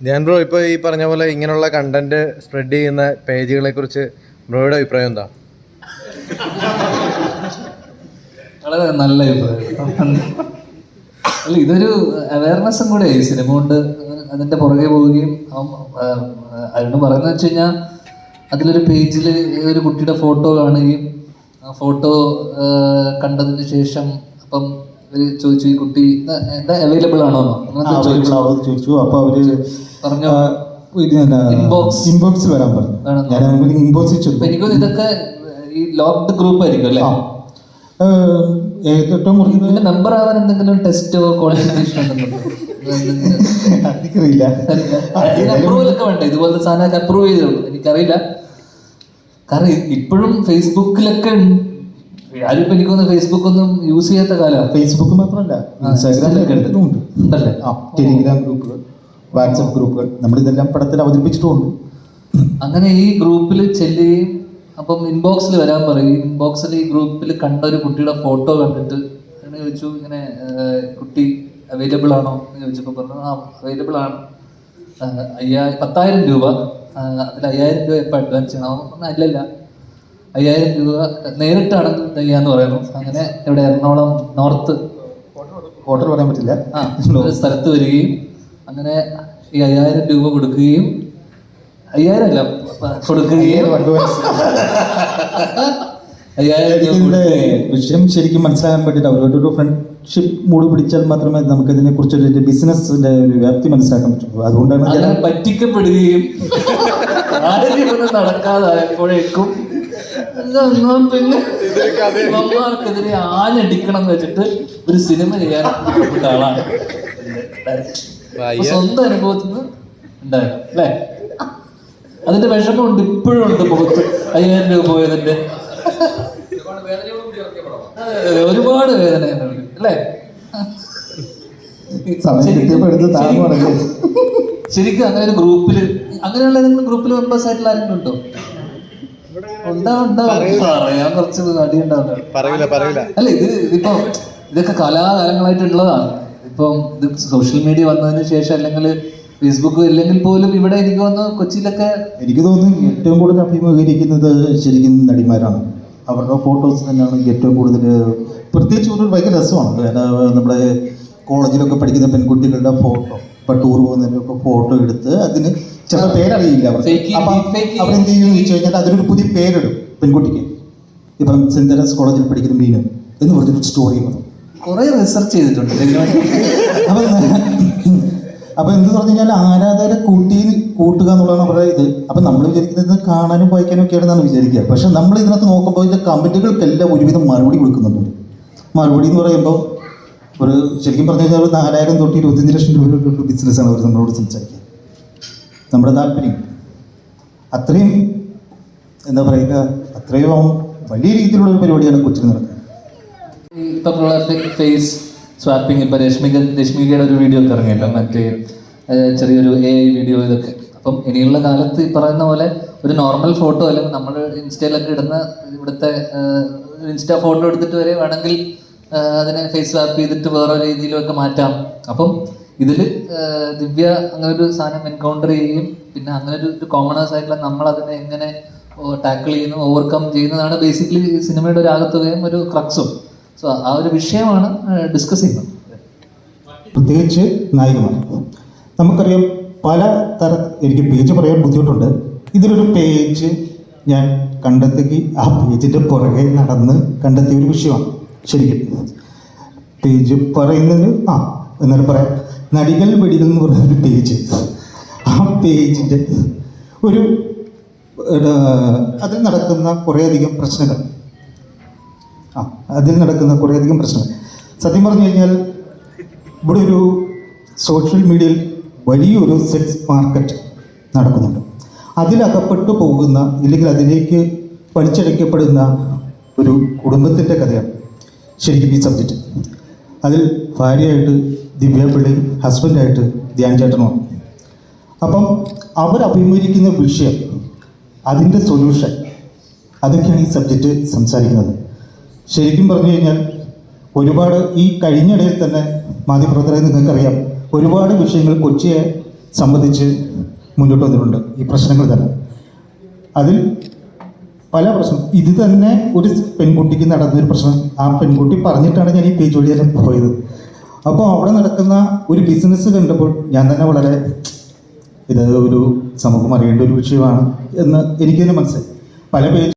ഞാൻ ബ്രോ ഇപ്പോൾ ഈ പറഞ്ഞ പോലെ ഇങ്ങനെയുള്ള കണ്ടന്റ് സ്പ്രെഡ് ചെയ്യുന്ന പേജുകളെ കുറിച്ച് ബ്രോയുടെ അഭിപ്രായം എന്താ? വളരെ നല്ല അഭിപ്രായം. അല്ല ഇതൊരു അവയർനെസ്സും കൂടെ ഈ സിനിമ കൊണ്ട് അതിന്റെ പുറകെ പോവുകയും അരുണ് പറയുന്നത് വെച്ച് കഴിഞ്ഞാൽ അതിലൊരു പേജിൽ ഒരു കുട്ടിയുടെ ഫോട്ടോ കാണുകയും ആ ഫോട്ടോ കണ്ടതിന് ശേഷം അപ്പം ഇവർ ചോദിച്ചു ഈ കുട്ടി എന്താ അവൈലബിൾ ആണോ ചോദിച്ചു. അപ്പോൾ ചോദിച്ചു. ഇൻബോക്സിൽ വരാൻ പറഞ്ഞു. ഞാൻ ഇൻബോക്സിൽ ചെന്നു ഇതൊക്കെ ഈ ലോക്ക്ഡ് ഗ്രൂപ്പ് ആയിരിക്കും അല്ലേ? ഏറ്റവും മെമ്പർ ആവാൻ എന്തെങ്കിലും ടെസ്റ്റോ ക്വാളിഫിക്കേഷൻ എനിക്കറിയില്ല വേണ്ട? ഇതുപോലത്തെ സാധനമൊക്കെ അപ്രൂവ് ചെയ്തോളൂ എനിക്കറിയില്ല. കാരണം ഇപ്പോഴും ഫേസ്ബുക്കിലൊക്കെ. ആരും ഇപ്പൊ എനിക്ക് ഫേസ്ബുക്ക് ഒന്നും യൂസ് ചെയ്യാത്ത കാലമാണ്. ഫേസ്ബുക്ക് മാത്രമല്ല ഇൻസ്റ്റാഗ്രാമിലൊക്കെ ടെലിഗ്രാം ഗ്രൂപ്പുകൾ വാട്സപ്പ് ഗ്രൂപ്പുകൾ. നമ്മളിതെല്ലാം പടത്തിൽ അവതരിപ്പിച്ചിട്ടുമുണ്ട് അങ്ങനെ ഈ ഗ്രൂപ്പിൽ ചെല്ലുകയും അപ്പം ഇൻബോക്സിൽ വരാൻ പറയും. ഇൻബോക്സിൽ ഈ ഗ്രൂപ്പിൽ കണ്ട ഒരു കുട്ടിയുടെ ഫോട്ടോ കണ്ടിട്ട് എന്നെ ചോദിച്ചു ഇങ്ങനെ കുട്ടി അവൈലബിൾ ആണോ? എന്ന് ചോദിച്ചപ്പോൾ പറഞ്ഞു ആ അവൈലബിൾ ആണ്. അയ്യായി അയ്യാ പത്തായിരം രൂപ. അതിൽ അയ്യായിരം രൂപ എപ്പോൾ അഡ്വാൻസ് ചെയ്യണം പറഞ്ഞു അല്ലല്ല. അയ്യായിരം രൂപ നേരിട്ടാണ് തയ്യാന്ന് പറയുന്നു. അങ്ങനെ ഇവിടെ എറണാകുളം നോർത്ത് ഓർഡർ പറയാൻ പറ്റില്ല. ആ സ്ഥലത്ത് വരികയും അങ്ങനെ ഈ അയ്യായിരം രൂപ കൊടുക്കുകയും അയ്യായിരം അല്ല കൊടുക്കുകയും അയ്യായിരം രൂപ കൊടുക്കുകയും. വിഷയം ശരിക്കും മനസ്സിലാക്കാൻ വേണ്ടിയിട്ട് അവരോടൊരു ഫ്രണ്ട്ഷിപ്പ് മൂഡ് പിടിച്ചാൽ മാത്രമേ നമുക്ക് ഇതിനെ കുറിച്ചൊരു ബിസിനസിന്റെ ഒരു വ്യാപ്തി മനസ്സിലാക്കാൻ പറ്റുള്ളൂ. അതുകൊണ്ടാണ് അങ്ങനെ പറ്റിക്കപ്പെടുകയും നടക്കാതായപ്പോഴേക്കും പിന്നെ മമ്മാർക്കെതിരെ ആഞ്ഞടിക്കണം എന്ന് വെച്ചിട്ട് ഒരു സിനിമ ചെയ്യാൻ ആളാണ്. അപ്പൊ സ്വന്തം അനുഭവത്തിൽ നിന്ന് അല്ലേ? അതിന്റെ വിഷമമുണ്ട് ഇപ്പോഴും ഉണ്ട് മുഖത്ത്. അയ്യായിരം രൂപ പോയതിന്റെ. ഒരുപാട് വേദന അല്ലേ? ശരിക്കും- പറഞ്ഞു ശരിക്കും അങ്ങനെ ഒരു ഗ്രൂപ്പിൽ അങ്ങനെയുള്ള ഏതെങ്കിലും ഗ്രൂപ്പിൽ മെമ്പേഴ്സ് ആയിട്ടുള്ള ആരെങ്കിലും ഉണ്ടോ? ഉണ്ടാവും ഉണ്ടാവും പറയാൻ കുറച്ച് പറയില്ല അല്ല ഇത് ഇതിപ്പോ ഇതൊക്കെ കലാകാലങ്ങളായിട്ടുള്ളതാണ്. ഇപ്പം ഇത് സോഷ്യൽ മീഡിയ വന്നതിന് ശേഷം അല്ലെങ്കിൽ ഫേസ്ബുക്ക് ഇല്ലെങ്കിൽ പോലും ഇവിടെ എനിക്ക് തോന്നുന്നു കൊച്ചിയിലൊക്കെ എനിക്ക് തോന്നുന്നു ഏറ്റവും കൂടുതൽ അഭിമുഖീകരിക്കുന്നത് ശരിക്കും നടിമാരാണ്. അവരുടെ ഫോട്ടോസ് തന്നെയാണ് ഏറ്റവും കൂടുതൽ പ്രത്യേകിച്ച് ഒരു ഭയങ്കര രസമാണ്. നമ്മുടെ കോളേജിലൊക്കെ പഠിക്കുന്ന പെൺകുട്ടികളുടെ ഫോട്ടോ ഇപ്പം ടൂർ പോകുന്നതിന്റെയൊക്കെ ഫോട്ടോ എടുത്ത് അതിന് ചില പേരറിയില്ല അവർക്ക്. Fake അപ്പം. അവരെന്ത് ചെയ്യുമെന്ന് ചോദിച്ചു കഴിഞ്ഞാൽ അതിനൊരു പുതിയ പേരിടും പെൺകുട്ടിക്ക്. ഇപ്പം സെന്റ് തെരസ് കോളേജിൽ പഠിക്കുന്ന മീനു എന്ന് പറഞ്ഞൊരു സ്റ്റോറി വന്നു. കുറെ റിസർച്ച് ചെയ്തിട്ടുണ്ട്. അപ്പൊ അപ്പൊ എന്ത് പറഞ്ഞു കഴിഞ്ഞാൽ ആരാധകരെ കൂട്ടി കൂട്ടുക എന്നുള്ളതാണ് അവരുടെ ഇത്. അപ്പൊ നമ്മൾ വിചാരിക്കുന്നത് കാണാനും വായിക്കാനും ഒക്കെ ആണെന്നാണ് വിചാരിക്കുക. പക്ഷെ നമ്മൾ ഇതിനകത്ത് നോക്കുമ്പോൾ ഇതിന്റെ കമന്റുകൾക്കെല്ലാം ഒരുവിധം മറുപടി കൊടുക്കുന്നുണ്ട്. മറുപടി എന്ന് പറയുമ്പോൾ ഒരു ശരിക്കും പറഞ്ഞു കഴിഞ്ഞാൽ ഒരു നാലായിരം തൊട്ട് ഇരുപത്തഞ്ച് ലക്ഷം രൂപ ബിസിനസ്സാണ് അവർ നമ്മളോട് സംസാരിക്കുക. നമ്മുടെ താല്പര്യം. അത്രയും എന്താ പറയുക അത്രയും വലിയ രീതിയിലുള്ള ഒരു പരിപാടിയാണ് കൊച്ചിന് നടക്കുന്നത്. ഈ ഫേസ് സ്വാപ്പിംഗ് ഇപ്പൊ രശ്മിക രശ്മികയുടെ ഒരു വീഡിയോ ഒക്കെ ഇറങ്ങിയില്ല മറ്റേ ചെറിയൊരു എ ഐ വീഡിയോ ഇതൊക്കെ. അപ്പം ഇനിയുള്ള കാലത്ത് ഈ പറയുന്ന പോലെ ഒരു നോർമൽ ഫോട്ടോ അല്ലെങ്കിൽ നമ്മൾ ഇൻസ്റ്റയിലൊക്കെ ഇടുന്ന ഇവിടുത്തെ ഇൻസ്റ്റ ഫോട്ടോ എടുത്തിട്ട് വരെ വേണമെങ്കിൽ അതിനെ ഫേസ് സ്വാപ്പ് ചെയ്തിട്ട് വേറെ രീതിയിലൊക്കെ മാറ്റാം. അപ്പം ഇതിൽ ദിവ്യ അങ്ങനെ ഒരു സാധനം എൻകൗണ്ടർ ചെയ്യുകയും പിന്നെ അങ്ങനെ ഒരു കോമണേഴ്സ് ആയിട്ടുള്ള നമ്മൾ അതിനെ എങ്ങനെ ടാക്കിൾ ചെയ്യുന്നു ഓവർകം ചെയ്യുന്നതാണ് ബേസിക്കലി സിനിമയുടെ ഒരു ആകത്തുകയും ഒരു ക്രക്സും സോ ആ ഒരു വിഷയമാണ് ഡിസ്കസ് ചെയ്യുന്നത്. പ്രത്യേകിച്ച് നായികമാർ നമുക്കറിയാം പല തര എനിക്ക് പേജ് പറയാൻ ബുദ്ധിമുട്ടുണ്ട്. ഇതിലൊരു പേജ് ഞാൻ കണ്ടെത്തി ആ പേജിന്റെ പുറകെ നടന്ന് കണ്ടെത്തിയ ഒരു വിഷയമാണ്. ശരിക്കും. പേജ് പറയുന്നതിന് ആ എന്നാലും പറയാം. നടികൾ വെടികൾ എന്ന് പറയുന്ന ഒരു പേജ് ആ പേജിന്റെ ഒരു അതിൽ നടക്കുന്ന കുറേയധികം പ്രശ്നങ്ങൾ. ആ അതിൽ നടക്കുന്ന കുറേയധികം പ്രശ്നങ്ങൾ. സത്യം പറഞ്ഞു കഴിഞ്ഞാൽ ഇവിടെ ഒരു സോഷ്യൽ മീഡിയയിൽ വലിയൊരു സെക്സ് മാർക്കറ്റ് നടക്കുന്നുണ്ട്. അതിലകപ്പെട്ടു പോകുന്ന ഇല്ലെങ്കിൽ അതിലേക്ക് വലിച്ചടയ്ക്കപ്പെടുന്ന ഒരു കുടുംബത്തിന്റെ കഥയാണ് ശരിക്കും ഈ സബ്ജക്റ്റ്. അതിൽ ഭാര്യയായിട്ട് ദിവ്യ പിള്ളയും ഹസ്ബൻഡായിട്ട് ധ്യാൻ ചേട്ടനുമാണ്. അപ്പം അവർ അഭിമുഖീകരിക്കുന്ന വിഷയം അതിന്റെ സൊല്യൂഷൻ അതൊക്കെയാണ് ഈ സബ്ജക്റ്റ് സംസാരിക്കുന്നത്. ശരിക്കും പറഞ്ഞു കഴിഞ്ഞാൽ ഒരുപാട് ഈ കഴിഞ്ഞിടയിൽ തന്നെ മാധ്യമപ്രവർത്തകരെ നിങ്ങൾക്കറിയാം ഒരുപാട് വിഷയങ്ങൾ കൊച്ചിയെ സംബന്ധിച്ച് മുന്നോട്ട് വന്നിട്ടുണ്ട് ഈ പ്രശ്നങ്ങൾ തന്നെ. അതിൽ പല പ്രശ്നം ഇത് തന്നെ ഒരു പെൺകുട്ടിക്ക് നടന്നൊരു പ്രശ്നം. ആ പെൺകുട്ടി പറഞ്ഞിട്ടാണ് ഞാൻ ഈ പേജ് വഴി തന്നെ പോയത്. അപ്പോൾ അവിടെ നടക്കുന്ന ഒരു ബിസിനസ് കണ്ടപ്പോൾ ഞാൻ തന്നെ വളരെ ഇത് ഒരു സമൂഹം അറിയേണ്ട ഒരു വിഷയമാണ് എന്ന് എനിക്ക് തന്നെ മനസ്സിലായി. പല പേജ്